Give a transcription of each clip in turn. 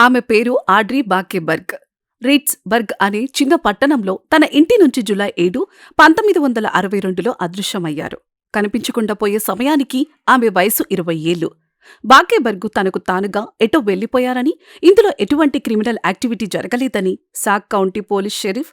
ఆమె పేరు Andrey బాకెబర్గ్ writs బర్గ్ అనే చిన్న పట్టణంలో తన ఇంటి నుంచి జులై ఏడు పంతొమ్మిది వందల అరవై రెండులో అదృశ్యమయ్యారు. కనిపించకుండా పోయే సమయానికి ఆమె వయసు ఇరవై ఏళ్ళు. బాకేబర్గు తనకు తానుగా ఎటో వెళ్ళిపోయారని ఇందులో ఎటువంటి క్రిమినల్ యాక్టివిటీ జరగలేదని Sauk County police sheriff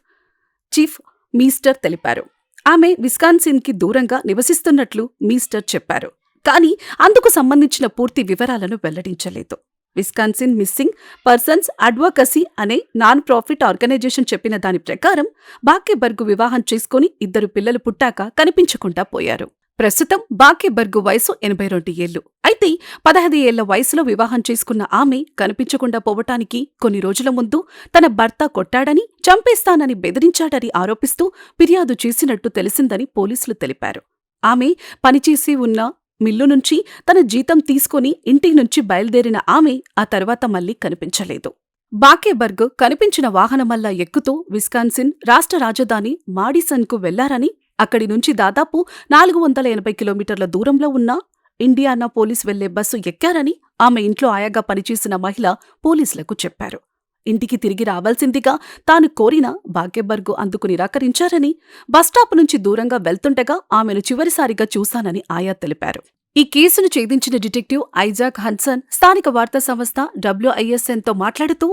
chief Meister తెలిపారు. ఆమె విస్కాన్సిన్కి దూరంగా నివసిస్తున్నట్లు మీస్టర్ చెప్పారు. కానీ అందుకు సంబంధించిన పూర్తి వివరాలను వెల్లడించలేదు. విస్కాన్సిన్ మిస్సింగ్ పర్సన్స్ అడ్వకసీ అనే నాన్ ప్రాఫిట్ ఆర్గనైజేషన్ చెప్పిన దాని ప్రకారం బాకేబర్గు వివాహం చేసుకుని ఇద్దరు పిల్లలు పుట్టాక కనిపించకుండా పోయారు. ప్రస్తుతం బాకేబర్గు వయసు ఎనభై రెండు ఏళ్ళు అయితే పదహైదు ఏళ్ళ వయసులో వివాహం చేసుకున్న ఆమె కనిపించకుండా పోవటానికి కొన్ని రోజుల ముందు తన భర్త కొట్టాడని చంపేస్తానని బెదిరించాడని ఆరోపిస్తూ ఫిర్యాదు చేసినట్టు తెలిసిందని పోలీసులు తెలిపారు. ఆమె పనిచేసి ఉన్న మిల్లు నుంచి తన జీతం తీసుకుని ఇంటి నుంచి బయలుదేరిన ఆమె ఆ తర్వాత మళ్ళీ కనిపించలేదు. బాకేబర్గ్ కనిపించిన వాహనమల్లా ఎక్కుతూ విస్కాన్సిన్ రాష్ట్ర రాజధాని మాడిసన్కు వెళ్ళారని అక్కడి నుంచి దాదాపు నాలుగు వందల ఎనభై కిలోమీటర్ల దూరంలో ఉన్న ఇండియానా పోలీస్ వెళ్ళే బస్సు ఎక్కారని ఆమె ఇంట్లో ఆయాగా పనిచేసిన మహిళ పోలీసులకు చెప్పారు. ఇంటికి తిరిగి రావాల్సిందిగా తాను కోరిన బాగెబర్గు అందుకు నిరాకరించారని బస్టాప్ నుంచి దూరంగా వెళ్తుండగా ఆమెను చివరిసారిగా చూశానని ఆయా తెలిపారు. ఈ కేసును ఛేదించిన డిటెక్టివ్ ఐజాక్ హన్సన్ స్థానిక వార్తా సంస్థ డబ్ల్యూఐఎస్ఎన్తో మాట్లాడుతూ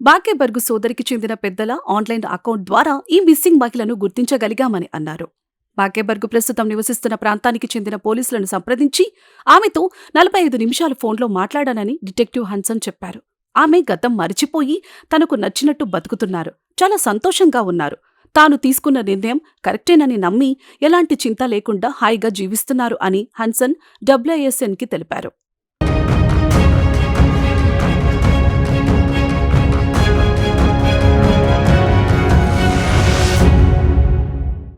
బాకేబర్గు సోదరికి చెందిన పెద్దల ఆన్లైన్ అకౌంట్ ద్వారా ఈ మిస్సింగ్ మహిళను గుర్తించగలిగామని అన్నారు. బాకేబర్గు ప్రస్తుతం నివసిస్తున్న ప్రాంతానికి చెందిన పోలీసులను సంప్రదించి ఆమెతో నలభై ఐదు నిమిషాలు ఫోన్లో మాట్లాడానని డిటెక్టివ్ హన్సన్ చెప్పారు. ఆమె గతం మరిచిపోయి తనకు నచ్చినట్టు బతుకుతున్నారు. చాలా సంతోషంగా ఉన్నారు. తాను తీసుకున్న నిర్ణయం కరెక్టేనని నమ్మి ఎలాంటి చింత లేకుండా హాయిగా జీవిస్తున్నారు అని హన్సన్ డబ్ల్యూఐఎస్ఎన్కి తెలిపారు.